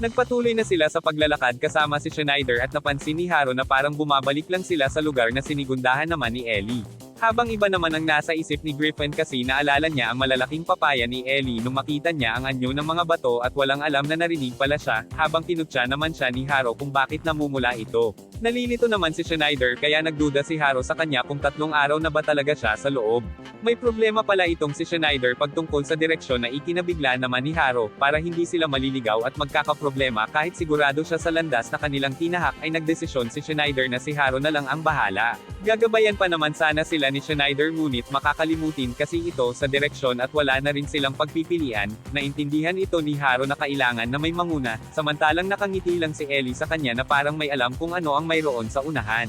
Nagpatuloy na sila sa paglalakad kasama si Schneider at napansin ni Haro na parang bumabalik lang sila sa lugar na sinigundahan naman ni Ellie. Habang iba naman ang nasa isip ni Griffin kasi naalala niya ang malalaking papaya ni Ellie nung makita niya ang anyo ng mga bato at walang alam na narinig pala siya, habang tinutya naman siya ni Haro kung bakit namumula ito. Nalilito naman si Schneider kaya nagduda si Haro sa kanya kung tatlong araw na ba talaga siya sa loob. May problema pala itong si Schneider pagtungkol sa direksyon na ikinabigla naman ni Haro, para hindi sila maliligaw at magkakaproblema kahit sigurado siya sa landas na kanilang tinahak ay nagdesisyon si Schneider na si Haro na lang ang bahala. Gagabayan pa naman sana sila ni Schneider ngunit makakalimutin kasi ito sa direksyon at wala na rin silang pagpipilian, naintindihan ito ni Haro na kailangan na may manguna, samantalang nakangiti lang si Ellie sa kanya na parang may alam kung ano ang mayroon sa unahan.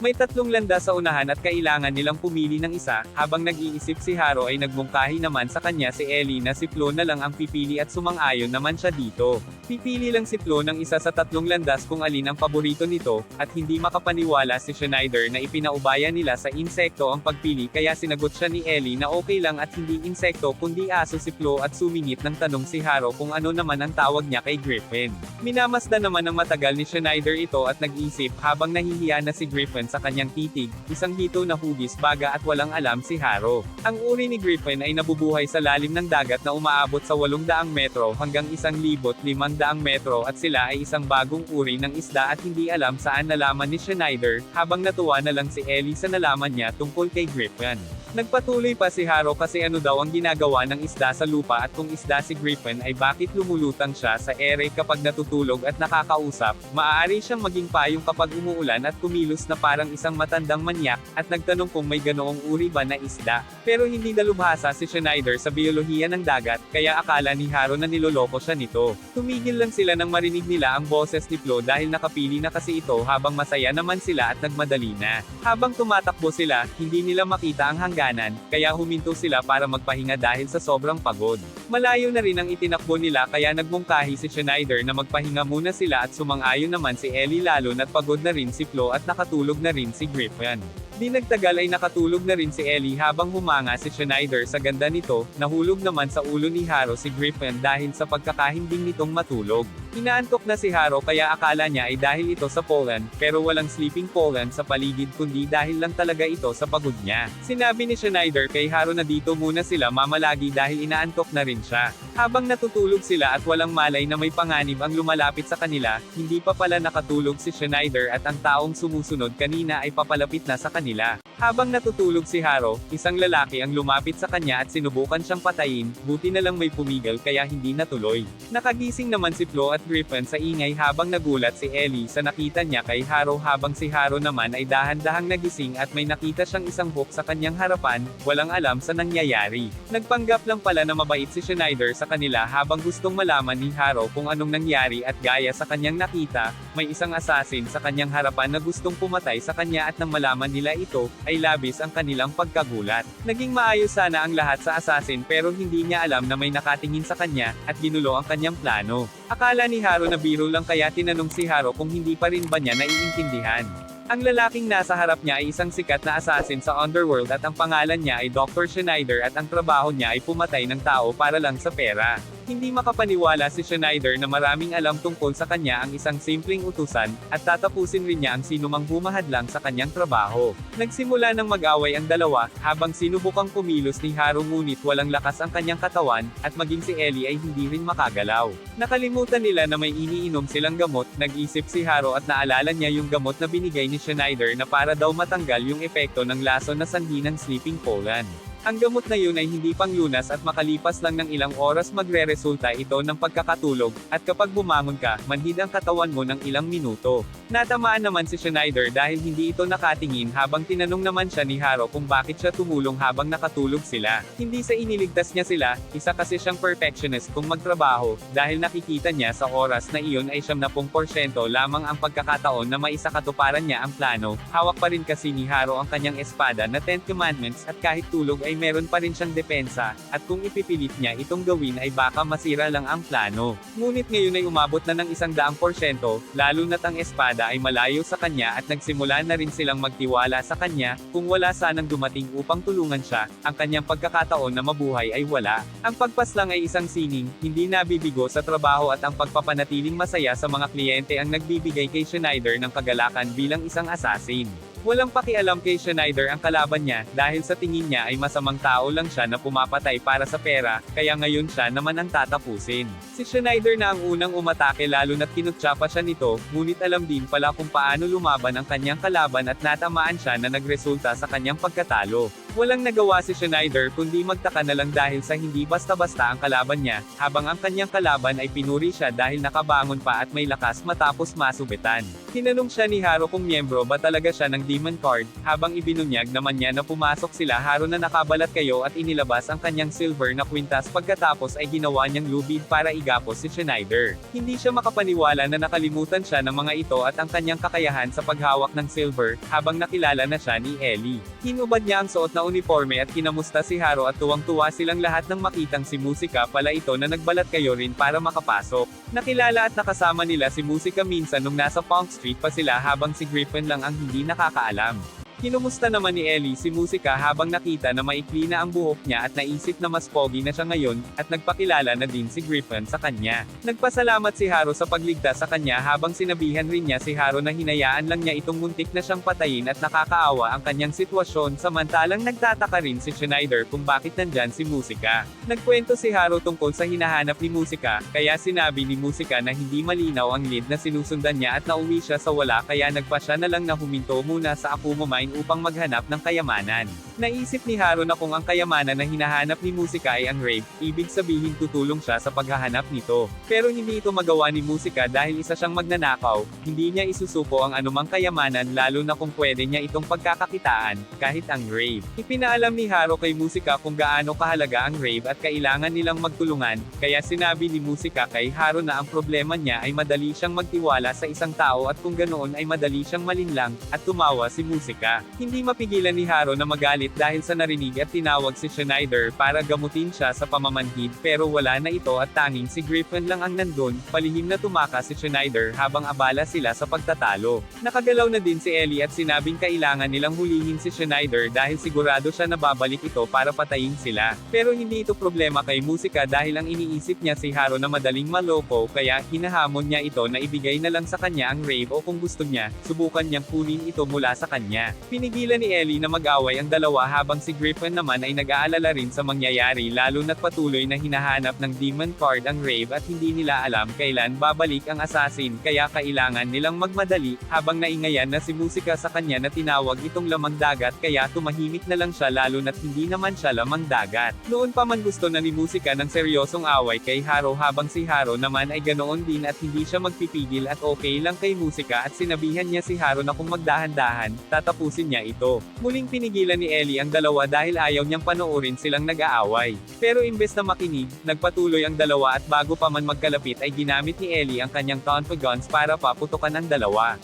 May tatlong landa sa unahan at kailangan nilang pumili ng isa, habang nag-iisip si Haro ay nagmungkahi naman sa kanya si Ellie na si Flo na lang ang pipili at sumang-ayon naman siya dito. Pipili lang si Flo ng isa sa tatlong landas kung alin ang paborito nito, at hindi makapaniwala si Schneider na ipinaubaya nila sa insekto ang pagpili kaya sinagot siya ni Ellie na okay lang at hindi insekto kundi aso si Flo at sumingit ng tanong si Haro kung ano naman ang tawag niya kay Griffin. Minamasda naman ng matagal ni Schneider ito at nag-isip habang nahihiya na si Griffin sa kanyang titig, isang hito na hugis baga at walang alam si Haro. Ang uri ni Griffin ay nabubuhay sa lalim ng dagat na umaabot sa 800 metro hanggang 1,500 metro at sila ay isang bagong uri ng isda at hindi alam saan nalaman ni Schneider, habang natuwa na lang si Ellie sa nalaman niya tungkol kay Griffin. Nagpatuloy pa si Haro kasi ano daw ang ginagawa ng isda sa lupa at kung isda si Griffin ay bakit lumulutang siya sa ere kapag natutulog at nakakausap, maaari siyang maging payong kapag umuulan at kumilos na parang isang matandang manyak, at nagtanong kung may ganoong uri ba na isda. Pero hindi dalubhasa si Schneider sa biyolohiya ng dagat, kaya akala ni Haro na niloloko siya nito. Tumigil lang sila nang marinig nila ang boses ni Flo dahil nakapili na kasi ito habang masaya naman sila at nagmadali na. Habang tumatakbo sila, hindi nila makita ang hangganan, kaya huminto sila para magpahinga dahil sa sobrang pagod. Malayo na rin ang itinakbo nila kaya nagmungkahi si Schneider na magpahinga muna sila at sumang-ayon naman si Ellie lalo na't pagod na rin si Flo at nakatulog na rin si Griffin. Di nagtagal ay nakatulog na rin si Ellie habang humanga si Schneider sa ganda nito, nahulog naman sa ulo ni Haro si Griffin dahil sa pagkakahimbing nitong matulog. Inaantok na si Haro kaya akala niya ay dahil ito sa Poland, pero walang sleeping Poland sa paligid kundi dahil lang talaga ito sa pagod niya. Sinabi ni Schneider kay Haro na dito muna sila mamalagi dahil inaantok na rin siya. Habang natutulog sila at walang malay na may panganib ang lumalapit sa kanila, hindi pa pala nakatulog si Schneider at ang taong sumusunod kanina ay papalapit na sa kanila. nila Habang natutulog si Haro, isang lalaki ang lumapit sa kanya at sinubukan siyang patayin, buti na lang may pumigil kaya hindi natuloy. Nakagising naman si Flo at Griffin sa ingay habang nagulat si Ellie sa nakita niya kay Haro habang si Haro naman ay dahan-dahang nagising at may nakita siyang isang hook sa kanyang harapan, walang alam sa nangyayari. Nagpanggap lang pala na mabait si Schneider sa kanila habang gustong malaman ni Haro kung anong nangyari at gaya sa kanyang nakita, may isang assassin sa kanyang harapan na gustong pumatay sa kanya at nang malaman nila ito, ay labis ang kanilang pagkagulat. Naging maayos sana ang lahat sa assassin pero hindi niya alam na may nakatingin sa kanya, at ginulo ang kanyang plano. Akala ni Haro na biro lang kaya tinanong si Haro kung hindi pa rin ba niya naiintindihan. Ang lalaking nasa harap niya ay isang sikat na assassin sa underworld at ang pangalan niya ay Dr. Schneider at ang trabaho niya ay pumatay ng tao para lang sa pera. Hindi makapaniwala si Schneider na maraming alam tungkol sa kanya ang isang simpleng utusan, at tatapusin rin niya ang sinumang bumahad lang sa kanyang trabaho. Nagsimula ng mag-away ang dalawa, habang sinubukang kumilos ni Haru ngunit walang lakas ang kanyang katawan, at maging si Ellie ay hindi rin makagalaw. Nakalimutan nila na may iniinom silang gamot, nag-isip si Haru at naalala niya yung gamot na binigay ni Schneider na para daw matanggal yung epekto ng lason na sanhi ng Sleeping Poland. Ang gamot na yun ay hindi panglunas at makalipas lang ng ilang oras magre-resulta ito ng pagkakatulog, at kapag bumangon ka, manhid ang katawan mo ng ilang minuto. Natamaan naman si Schneider dahil hindi ito nakatingin habang tinanong naman siya ni Haro kung bakit siya tumulong habang nakatulog sila. Hindi sa iniligtas niya sila, isa kasi siyang perfectionist kung magtrabaho, dahil nakikita niya sa oras na iyon ay 70% lamang ang pagkakataon na maisakatuparan niya ang plano. Hawak pa rin kasi ni Haro ang kanyang espada na 10 commandments at kahit tulog ay meron pa rin siyang depensa, at kung ipipilit niya itong gawin ay baka masira lang ang plano. Ngunit ngayon ay umabot na ng isang daang porsyento, lalo na't ang espada ay malayo sa kanya at nagsimula na rin silang magtiwala sa kanya, kung wala sanang dumating upang tulungan siya, ang kanyang pagkakataon na mabuhay ay wala. Ang pagpaslang ay isang sining, hindi nabibigo sa trabaho at ang pagpapanatiling masaya sa mga kliyente ang nagbibigay kay Schneider ng kagalakan bilang isang assassin. Walang pakialam kay Schneider ang kalaban niya, dahil sa tingin niya ay masamang tao lang siya na pumapatay para sa pera, kaya ngayon siya naman ang tatapusin. Si Schneider na ang unang umatake lalo na't kinutsa pa siya nito, ngunit alam din pala kung paano lumaban ang kanyang kalaban at natamaan siya na nagresulta sa kanyang pagkatalo. Walang nagawa si Schneider kundi magtaka na lang dahil sa hindi basta-basta ang kalaban niya, habang ang kanyang kalaban ay pinuri siya dahil nakabangon pa at may lakas matapos masubitan. Tinanong siya ni Haro kung miyembro ba talaga siya ng Demon Card, habang ibinunyag naman niya na pumasok sila Haro na nakabalat kayo at inilabas ang kanyang silver na kwintas pagkatapos ay ginawa niyang lubid para igapos si Schneider. Hindi siya makapaniwala na nakalimutan siya ng mga ito at ang kanyang kakayahan sa paghawak ng silver, habang nakilala na siya ni Ellie. Hinubad niya ang suot na uniforme at kinamusta si Haro at tuwang-tuwa silang lahat nang makitang si Musika pala ito na nagbalat kayo rin para makapasok. Nakilala at nakasama nila si Musika minsan nung nasa Punk Street pa sila habang si Griffin lang ang hindi nakakaalam. Kinumusta naman ni Ellie si Musika habang nakita na maikli na ang buhok niya at naisip na mas pogi na siya ngayon, at nagpakilala na din si Griffin sa kanya. Nagpasalamat si Haro sa pagligtas sa kanya habang sinabihan rin niya si Haro na hinayaan lang niya itong muntik na siyang patayin at nakakaawa ang kanyang sitwasyon samantalang nagtataka rin si Schneider kung bakit nandyan si Musika. Nagkwento si Haro tungkol sa hinahanap ni Musika, kaya sinabi ni Musika na hindi malinaw ang lead na sinusundan niya at nauwi siya sa wala kaya nagpa siya na lang na huminto muna sa Akuma Mine upang maghanap ng kayamanan. Naisip ni Haro na kung ang kayamanan na hinahanap ni Musika ay ang rape, ibig sabihin tutulong siya sa paghahanap nito. Pero hindi ito magawa ni Musika dahil isa siyang magnanakaw, hindi niya isusuko ang anumang kayamanan lalo na kung pwede niya itong pagkakakitaan, kahit ang rape. Ipinaalam ni Haro kay Musika kung gaano kahalaga ang rape at kailangan nilang magtulungan, kaya sinabi ni Musika kay Haro na ang problema niya ay madali siyang magtiwala sa isang tao at kung ganoon ay madali siyang malinlang, at tumawa si Musika. Hindi mapigilan ni Haro na magalit dahil sa narinig at tinawag si Schneider para gamutin siya sa pamamanhid pero wala na ito at tanging si Griffin lang ang nandun, palihim na tumaka si Schneider habang abala sila sa pagtatalo. Nakagalaw na din si Ellie at sinabing kailangan nilang hulihin si Schneider dahil sigurado siya na babalik ito para patayin sila. Pero hindi ito problema kay Musika dahil ang iniisip niya si Haro na madaling maloko kaya hinahamon niya ito na ibigay na lang sa kanya ang rave o kung gusto niya, subukan niyang kunin ito mula sa kanya. Pinigilan ni Ellie na mag-away ang dalawa habang si Griffin naman ay nag-aalala rin sa mangyayari lalo na't patuloy na hinahanap ng Demon Card ang rave at hindi nila alam kailan babalik ang assassin kaya kailangan nilang magmadali, habang naingayan na si Musika sa kanya na tinawag itong lamang dagat kaya tumahimik na lang siya lalo na't hindi naman siya lamang dagat. Noon pa man gusto na ni Musika ng seryosong away kay Haro habang si Haro naman ay ganoon din at hindi siya magpipigil at okay lang kay Musika at sinabihan niya si Haro na kung magdahan-dahan, tatapusin niya ito. Muling pinigilan ni Ellie ang dalawa dahil ayaw niyang panoorin silang nag-aaway. Pero imbes na makinig, nagpatuloy ang dalawa at bago pa man magkalapit ay ginamit ni Ellie ang kanyang guns para paputukan ang dalawa.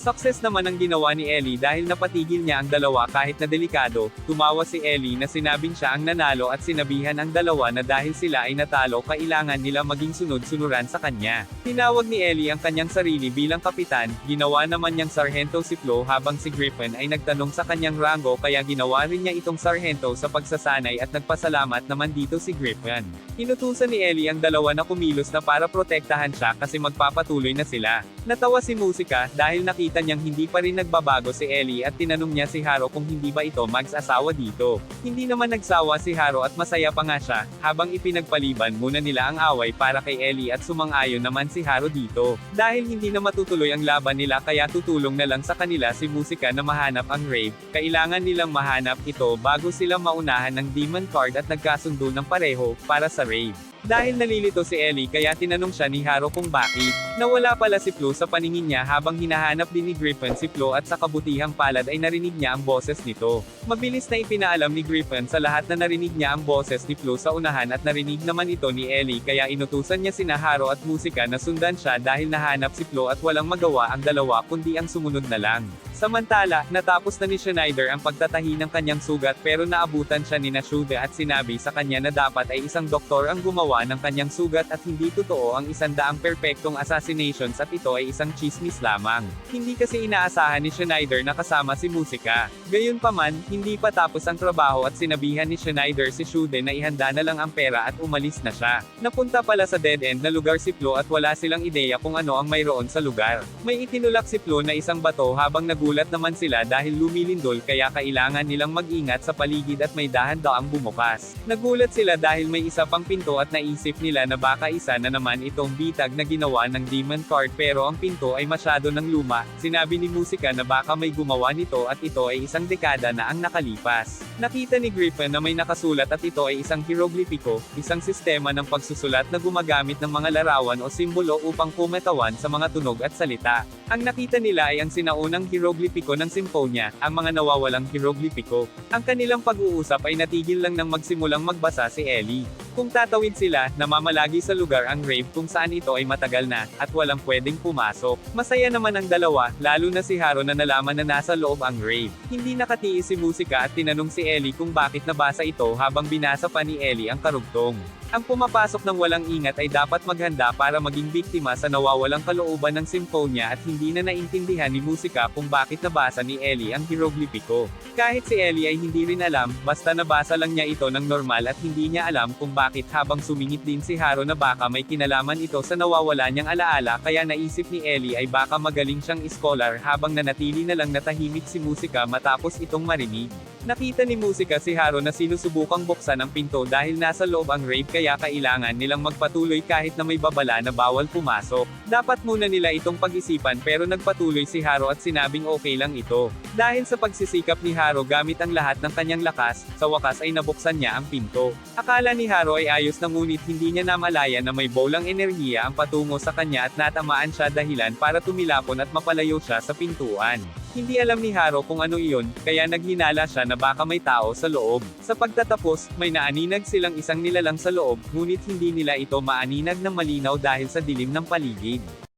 Success naman ang ginawa ni Ellie dahil napatigil niya ang dalawa kahit na delikado, tumawa si Ellie na sinabing siya ang nanalo at sinabihan ang dalawa na dahil sila ay natalo kailangan nila maging sunod-sunuran sa kanya. Tinawag ni Ellie ang kanyang sarili bilang kapitan, ginawa naman niyang sarhento si Flo habang si Griffin ay nagtanong sa kanyang rango kaya ginawa rin niya itong sarhento sa pagsasanay at nagpasalamat naman dito si Griffin. Inutusan ni Ellie ang dalawa na kumilos na para protektahan siya kasi magpapatuloy na sila. Natawa si Musika dahil nakita niyang hindi pa rin nagbabago si Ellie at tinanong niya si Haro kung hindi ba ito magsasawa dito. Hindi naman nagsawa si Haro at masaya pa nga siya, habang ipinagpaliban muna nila ang away para kay Ellie at sumang-ayon naman si Haro dito. Dahil hindi na matutuloy ang laban nila kaya tutulong na lang sa kanila si Musika na mahanap ang rave, kailangan nilang mahanap ito bago sila maunahan ng Demon Card at nagkasundo ng pareho, para sa rave. Dahil nalilito si Ellie kaya tinanong siya ni Haro kung bakit. Nawala pala si Flo sa paningin niya habang hinahanap din ni Griffin si Flo at sa kabutihang palad ay narinig niya ang boses nito. Mabilis na ipinaalam ni Griffin sa lahat na narinig niya ang boses ni Flo sa unahan at narinig naman ito ni Ellie kaya inutusan niya sina Haro at Musika na sundan siya dahil nahanap si Flo at walang magawa ang dalawa kundi ang sumunod na lang. Samantala, natapos na ni Schneider ang pagtatahi ng kanyang sugat pero naabutan siya ni Nashuda at sinabi sa kanya na dapat ay isang doktor ang gumawa ng kanyang sugat at hindi totoo ang isandaang perpektong assassinations at ito ay isang chismis lamang. Hindi kasi inaasahan ni Schneider na kasama si Musika. Gayunpaman, hindi pa tapos ang trabaho at sinabihan ni Schneider si Shude na ihanda na lang ang pera at umalis na siya. Napunta pala sa dead end na lugar si Flo at wala silang ideya kung ano ang mayroon sa lugar. May itinulak si Flo na isang bato habang nagulat naman sila dahil lumilindol kaya kailangan nilang mag-ingat sa paligid at may dahan-daang bumukas. Nagulat sila dahil may isa pang pinto at naisip nila na baka isa na naman itong bitag na ginawa ng demon card pero ang pinto ay masyado ng luma. Sinabi ni Musika na baka may gumawa nito at ito ay isang dekada na ang nakalipas. Nakita ni Griffin na may nakasulat at ito ay isang hieroglifiko, isang sistema ng pagsusulat na gumagamit ng mga larawan o simbolo upang pumatawan sa mga tunog at salita. Ang nakita nila ay ang sinaunang hieroglifiko ng Symphonia, ang mga nawawalang hieroglifiko. Ang kanilang pag-uusap ay natigil lang nang magsimulang magbasa si Ellie. Kung tatawid sila, namamalagi sa lugar ang rave kung saan ito ay matagal na, at walang pwedeng pumasok. Masaya naman ang dalawa, lalo na si Haro na nalaman na nasa loob ang rave. Hindi nakatiis si Musika at tinanong si Ellie kung bakit nabasa ito habang binasa pa ni Ellie ang karugtong. Ang pumapasok ng walang ingat ay dapat maghanda para maging biktima sa nawawalang kalooban ng Symphonia at hindi na naintindihan ni Musika kung bakit nabasa ni Ellie ang hieroglifiko. Kahit si Ellie ay hindi rin alam, basta nabasa lang niya ito ng normal at hindi niya alam kung bakit habang sumingit din si Haro na baka may kinalaman ito sa nawawala niyang alaala kaya naisip ni Ellie ay baka magaling siyang scholar habang nanatili na lang natahimik si Musika matapos itong marinig. Nakita ni Musika si Haro na sinusubukang buksan ang pinto dahil nasa loob ang rave kaya kailangan nilang magpatuloy kahit na may babala na bawal pumasok. Dapat muna nila itong pag-isipan pero nagpatuloy si Haro at sinabing okay lang ito. Dahil sa pagsisikap ni Haro gamit ang lahat ng kanyang lakas, sa wakas ay nabuksan niya ang pinto. Akala ni Haro ay ayos na ngunit hindi niya namalaya na may bowlang enerhiya ang patungo sa kanya at natamaan siya dahilan para tumilapon at mapalayo siya sa pintuan. Hindi alam ni Haro kung ano iyon, kaya naghinala siya na baka may tao sa loob. Sa pagtatapos, may naaninag silang isang nilalang sa loob, ngunit hindi nila ito maaninag ng malinaw dahil sa dilim ng paligid.